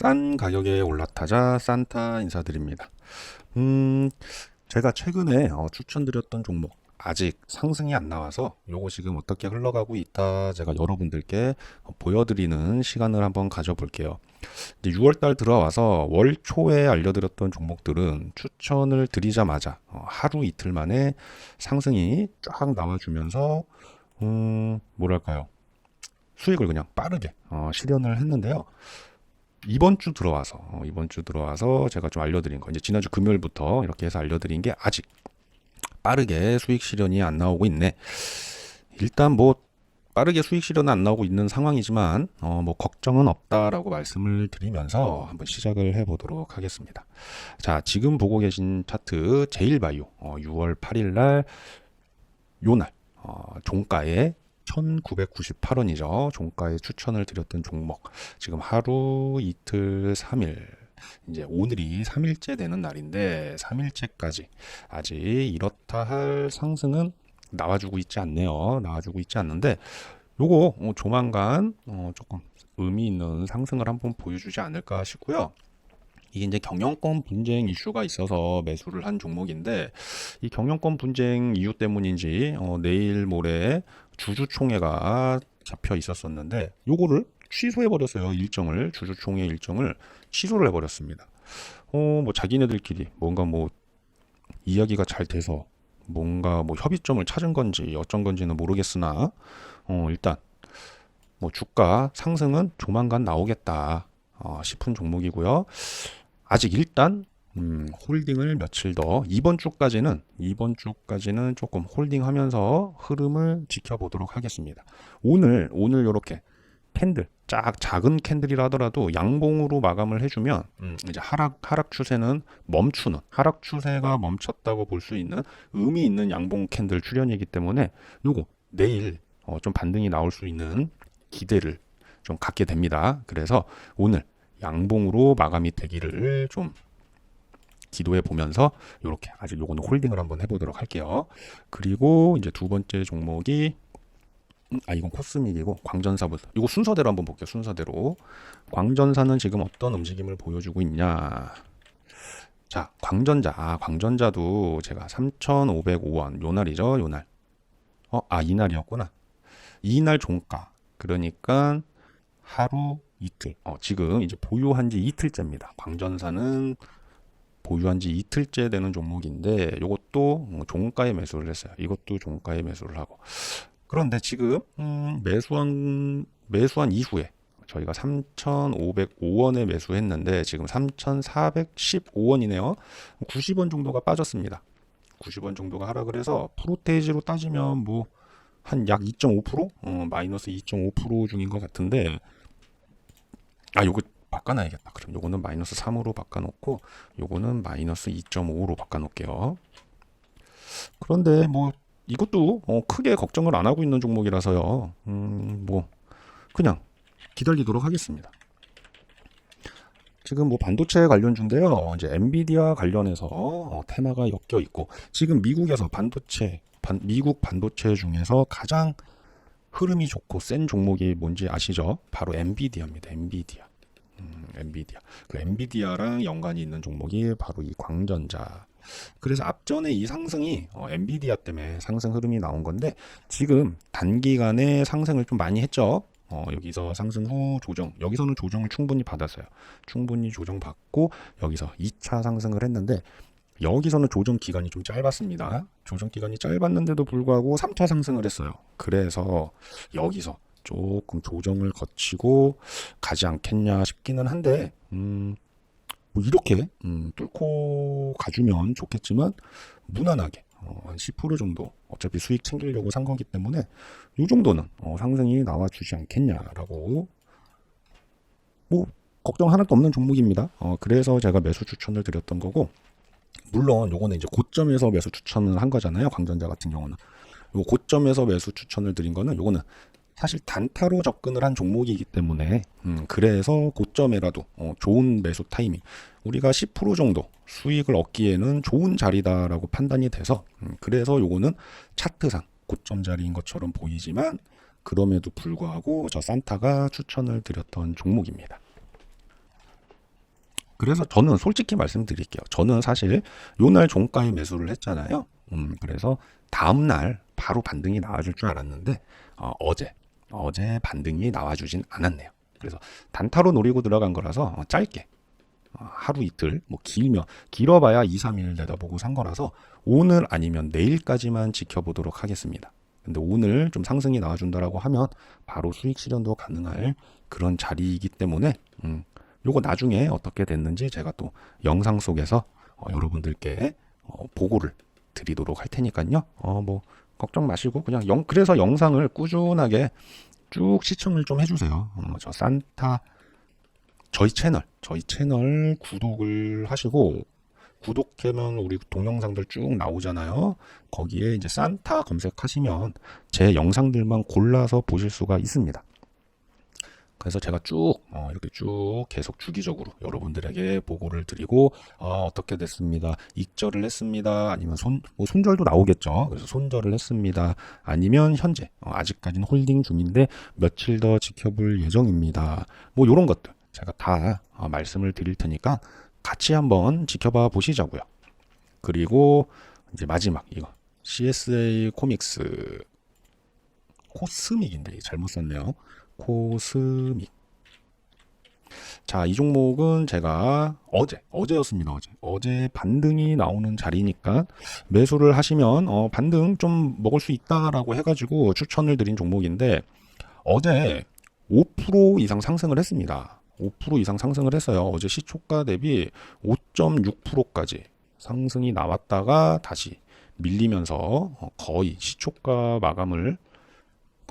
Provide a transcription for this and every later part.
싼 가격에 올라타자 산타 인사드립니다. 음, 제가 최근에 어, 추천드렸던 종목 아직 상승이 안 나와서 요거 지금 어떻게 흘러가고 있다 제가 여러분들께 어, 보여드리는 시간을 한번 가져볼게요. 이제 6월달 들어와서 월 초에 알려드렸던 종목들은 추천을 드리자마자 어, 하루 이틀 만에 상승이 쫙 나와주면서 음, 뭐랄까요 수익을 그냥 빠르게 어, 실현을 했는데요. 이번 주 들어와서 어, 이번 주 들어와서 제가 좀 알려드린 거 이제 지난주 금요일부터 이렇게 해서 알려드린 게 아직 빠르게 수익 실현이 안 나오고 있네. 일단 뭐 빠르게 수익 실현은 안 나오고 있는 상황이지만 어, 뭐 걱정은 없다라고 말씀을 드리면서 한번 시작을 해보도록 하겠습니다. 자 지금 보고 계신 차트 제일바이오 어, 6월 8일 날 요날 어, 종가에 1998원이죠. 종가에 추천을 드렸던 종목. 지금 하루, 이틀, 3일. 이제 오늘이 3일째 되는 날인데 3일째까지 아직 이렇다 할 상승은 나와주고 있지 않네요. 나와주고 있지 않는데 요거 어, 조만간 어, 조금 의미 있는 상승을 한번 보여주지 않을까 싶고요. 이게 이제 경영권 분쟁 이슈가 있어서 매수를 한 종목인데 이 경영권 분쟁 이유 때문인지 어, 내일 모레 주주총회가 잡혀 있었었는데 요거를 취소해 버렸어요 일정을 주주총회 일정을 취소를 해 버렸습니다. 어 뭐 자기네들끼리 뭔가 뭐 이야기가 잘 돼서 뭔가 뭐 협의점을 찾은 건지 어쩐 건지는 모르겠으나 어 일단 뭐 주가 상승은 조만간 나오겠다 어, 싶은 종목이고요. 아직 일단 음, 홀딩을 며칠 더 이번 주까지는 이번 주까지는 조금 홀딩하면서 흐름을 지켜보도록 하겠습니다. 오늘 오늘 이렇게 캔들 짝 작은 캔들이라 하더라도 양봉으로 마감을 해주면 음, 이제 하락 하락 추세는 멈추는 하락 추세가 멈췄다고 볼 수 있는 의미 있는 양봉 캔들 출현이기 때문에 요거 내일 어, 좀 반등이 나올 수 있는 기대를 좀 갖게 됩니다. 그래서 오늘 양봉으로 마감이 되기를 좀 기도해 보면서 이렇게 아직 요거는 홀딩을 한번 해보도록 할게요. 그리고 이제 두 번째 종목이 음, 아 이건 코스믹이고 광전사부터 이거 순서대로 한번 볼게요. 순서대로 광전사는 지금 어떤 움직임을 보여주고 있냐? 자 광전자 아 광전자도 제가 3,505원 요 날이죠. 요 날. 어, 아 이날이었구나. 이날 종가 그러니까 하루 이틀. 어, 지금 이제 보유한 지 이틀째입니다. 광전사는 보유한 지 이틀째 되는 종목인데 이것도 뭐 종가에 매수를 했어요. 이것도 종가에 매수를 하고. 그런데 지금 음, 매수한 매수한 이후에 저희가 3,505원에 매수했는데 지금 3,415원이네요. 90원 정도가 빠졌습니다. 90원 정도가 하락을 해서 프로테이지로 따지면 뭐 한 약 2.5% 어, 마이너스 2.5% 중인 것 같은데 아 요거 바꿔놔야겠다. 그럼 요거는 마이너스 3으로 바꿔놓고 요거는 마이너스 2.5로 바꿔놓을게요. 그런데 뭐 이것도 어, 크게 걱정을 안 하고 있는 종목이라서요. 음, 뭐 그냥 기다리도록 하겠습니다. 지금 뭐 반도체 관련주인데요. 이제 엔비디아 관련해서 어, 테마가 엮여 있고 지금 미국에서 반도체 반, 미국 반도체 중에서 가장 흐름이 좋고 센 종목이 뭔지 아시죠? 바로 엔비디아입니다. 엔비디아. 음, 엔비디아. 그 엔비디아랑 연관이 있는 종목이 바로 이 광전자. 그래서 앞전에 이 상승이 어, 엔비디아 때문에 상승 흐름이 나온 건데 지금 단기간에 상승을 좀 많이 했죠. 어, 여기서 상승 후 조정, 여기서는 조정을 충분히 받았어요. 충분히 조정받고 여기서 2차 상승을 했는데 여기서는 조정 기간이 좀 짧았습니다. 조정 기간이 짧았는데도 불구하고 3차 상승을 했어요. 그래서 여기서 조금 조정을 거치고 가지 않겠냐 싶기는 한데, 음, 뭐 이렇게 음, 뚫고 가주면 좋겠지만 무난하게 어, 한 10% 정도 어차피 수익 챙기려고 산 거기 때문에 이 정도는 어, 상승이 나와주지 않겠냐라고 뭐 걱정 하나도 없는 종목입니다. 어, 그래서 제가 매수 추천을 드렸던 거고 물론 요거는 이제 고점에서 매수 추천을 한 거잖아요. 광전자 같은 경우는. 요 고점에서 매수 추천을 드린 거는 요거는 사실 단타로 접근을 한 종목이기 때문에 음, 그래서 고점에라도 어, 좋은 매수 타이밍 우리가 10% 정도 수익을 얻기에는 좋은 자리다라고 판단이 돼서 음, 그래서 요거는 차트상 고점 자리인 것처럼 보이지만 그럼에도 불구하고 저 산타가 추천을 드렸던 종목입니다. 그래서 저는 솔직히 말씀드릴게요. 저는 사실 요날 종가에 매수를 했잖아요. 음, 그래서 다음 날 바로 반등이 나와줄 줄 알았는데 어, 어제 어제 반등이 나와주진 않았네요. 그래서 단타로 노리고 들어간 거라서 어, 짧게 어, 하루 이틀 뭐 길면 길어봐야 2, 3일 내다보고 산 거라서 오늘 아니면 내일까지만 지켜보도록 하겠습니다. 근데 오늘 좀 상승이 나와준다라고 하면 바로 수익 실현도 가능할 그런 자리이기 때문에 음, 요거 나중에 어떻게 됐는지 제가 또 영상 속에서 어, 여러분들께 어, 보고를 드리도록 할 테니까요. 어, 뭐 걱정 마시고 그냥 영 그래서 영상을 꾸준하게 쭉 시청을 좀 해주세요. 어, 저 산타 저희 채널 저희 채널 구독을 하시고 구독하면 우리 동영상들 쭉 나오잖아요. 거기에 이제 산타 검색하시면 제 영상들만 골라서 보실 수가 있습니다. 그래서 제가 쭉 어, 이렇게 쭉 계속 주기적으로 여러분들에게 보고를 드리고 어, 어떻게 됐습니다. 익절을 했습니다. 아니면 손, 뭐 손절도 나오겠죠. 그래서 손절을 했습니다. 아니면 현재 어, 아직까지는 홀딩 중인데 며칠 더 지켜볼 예정입니다. 뭐 이런 것들 제가 다 어, 말씀을 드릴 테니까 같이 한번 지켜봐 보시자고요. 그리고 이제 마지막 이거 CSA 코믹스 코스믹인데 잘못 썼네요. 코스믹. 자, 이 종목은 제가 어제, 어제였습니다, 어제. 어제 반등이 나오는 자리니까 매수를 하시면, 어, 반등 좀 먹을 수 있다라고 해가지고 추천을 드린 종목인데, 어제 5% 이상 상승을 했습니다. 5% 이상 상승을 했어요. 어제 시초가 대비 5.6%까지 상승이 나왔다가 다시 밀리면서 어, 거의 시초가 마감을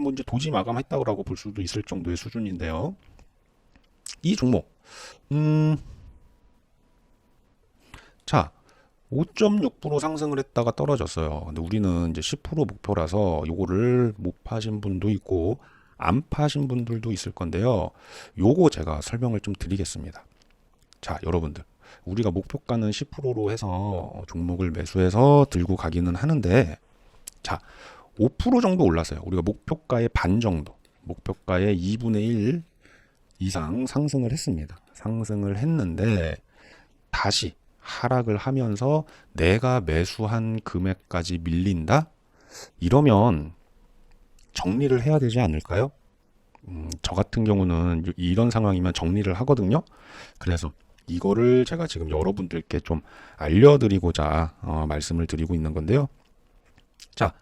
뭐 이제 도지 마감했다고 볼 수도 있을 정도의 수준인데요. 이 종목, 음, 자, 5.6% 상승을 했다가 떨어졌어요. 근데 우리는 이제 10% 목표라서 요거를 못 파신 분도 있고 안 파신 분들도 있을 건데요. 요거 제가 설명을 좀 드리겠습니다. 자, 여러분들. 우리가 목표가는 10%로 해서 종목을 매수해서 들고 가기는 하는데 자, 5% 정도 올랐어요. 우리가 목표가의 반 정도, 목표가의 2분의 1 이상 상승을 했습니다. 상승을 했는데 다시 하락을 하면서 내가 매수한 금액까지 밀린다? 이러면 정리를 해야 되지 않을까요? 음, 저 같은 경우는 이- 이런 상황이면 정리를 하거든요. 그래서 이거를 제가 지금 여러분들께 좀 알려드리고자 어, 말씀을 드리고 있는 건데요. 자,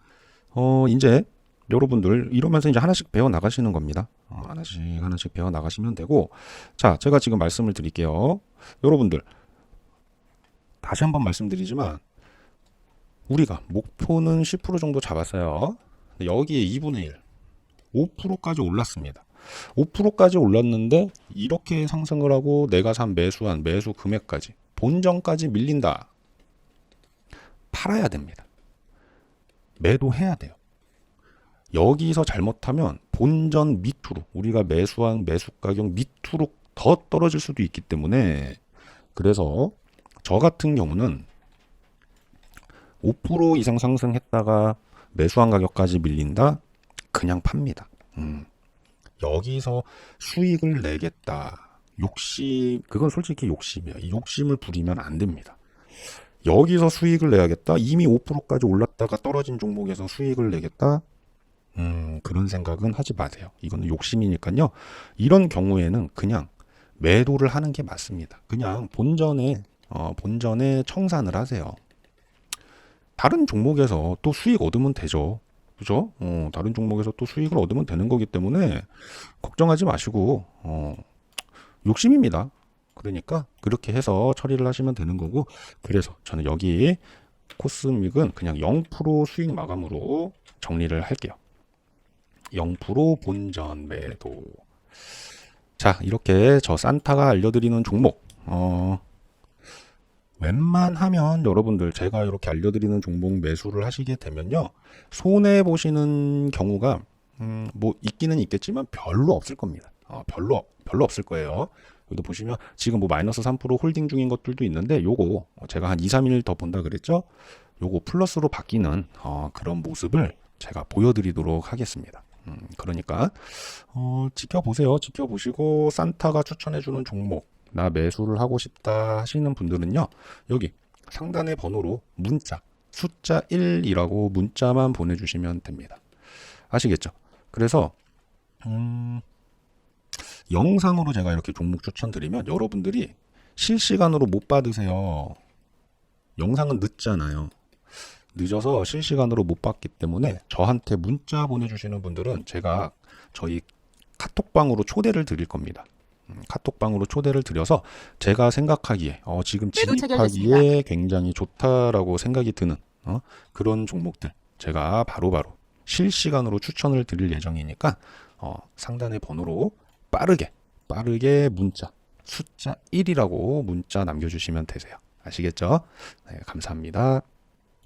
어, 이제 여러분들 이러면서 이제 하나씩 배워 나가시는 겁니다. 어, 하나씩 하나씩 배워 나가시면 되고, 자, 제가 지금 말씀을 드릴게요. 여러분들 다시 한번 말씀드리지만 우리가 목표는 10% 정도 잡았어요. 여기에 2분의 1, 5%까지 올랐습니다. 5%까지 올랐는데 이렇게 상승을 하고 내가 산 매수한 매수 금액까지 본전까지 밀린다. 팔아야 됩니다. 매도해야 돼요. 여기서 잘못하면 본전 밑으로 우리가 매수한 매수 가격 밑으로 더 떨어질 수도 있기 때문에 그래서 저 같은 경우는 5% 이상 상승했다가 매수한 가격까지 밀린다 그냥 팝니다. 음. 여기서 수익을 내겠다 욕심 그건 솔직히 욕심이에요. 이 욕심을 부리면 안 됩니다. 여기서 수익을 내야겠다. 이미 5%까지 올랐다가 떨어진 종목에서 수익을 내겠다. 음, 그런 생각은 하지 마세요. 이거는 욕심이니까요. 이런 경우에는 그냥 매도를 하는 게 맞습니다. 그냥 본전에, 어, 본전에 청산을 하세요. 다른 종목에서 또 수익 얻으면 되죠. 그죠? 어, 다른 종목에서 또 수익을 얻으면 되는 거기 때문에 걱정하지 마시고, 어, 욕심입니다. 그러니까 그렇게 해서 처리를 하시면 되는 거고 그래서 저는 여기 코스믹은 그냥 0% 수익 마감으로 정리를 할게요. 0% 본전 매도. 자, 이렇게 저 산타가 알려드리는 종목. 어, 웬만하면 여러분들 제가 이렇게 알려드리는 종목 매수를 하시게 되면요. 손해 보시는 경우가 음, 뭐 있기는 있겠지만 별로 없을 겁니다. 어, 별로 별로 없을 거예요. 여기도 보시면 지금 뭐 마이너스 3% 홀딩 중인 것들도 있는데 요거 제가 한 2, 3일 더 본다 그랬죠? 요거 플러스로 바뀌는 어, 그런 모습을 제가 보여드리도록 하겠습니다. 음, 그러니까 어, 지켜보세요. 지켜보시고 산타가 추천해주는 종목 나 매수를 하고 싶다 하시는 분들은요. 여기 상단의 번호로 문자 숫자 1이라고 문자만 보내주시면 됩니다. 아시겠죠? 그래서 음, 영상으로 제가 이렇게 종목 추천드리면 여러분들이 실시간으로 못 받으세요. 영상은 늦잖아요. 늦어서 실시간으로 못 받기 때문에 저한테 문자 보내주시는 분들은 제가 저희 카톡방으로 초대를 드릴 겁니다. 음, 카톡방으로 초대를 드려서 제가 생각하기에 어, 지금 진입하기에. 굉장히 좋다라고 생각이 드는 어, 그런 종목들 제가 바로바로 실시간으로 추천을 드릴 예정이니까 어, 상단의 번호로 빠르게 빠르게 문자 숫자 1이라고 문자 남겨주시면 되세요. 아시겠죠? 네, 감사합니다.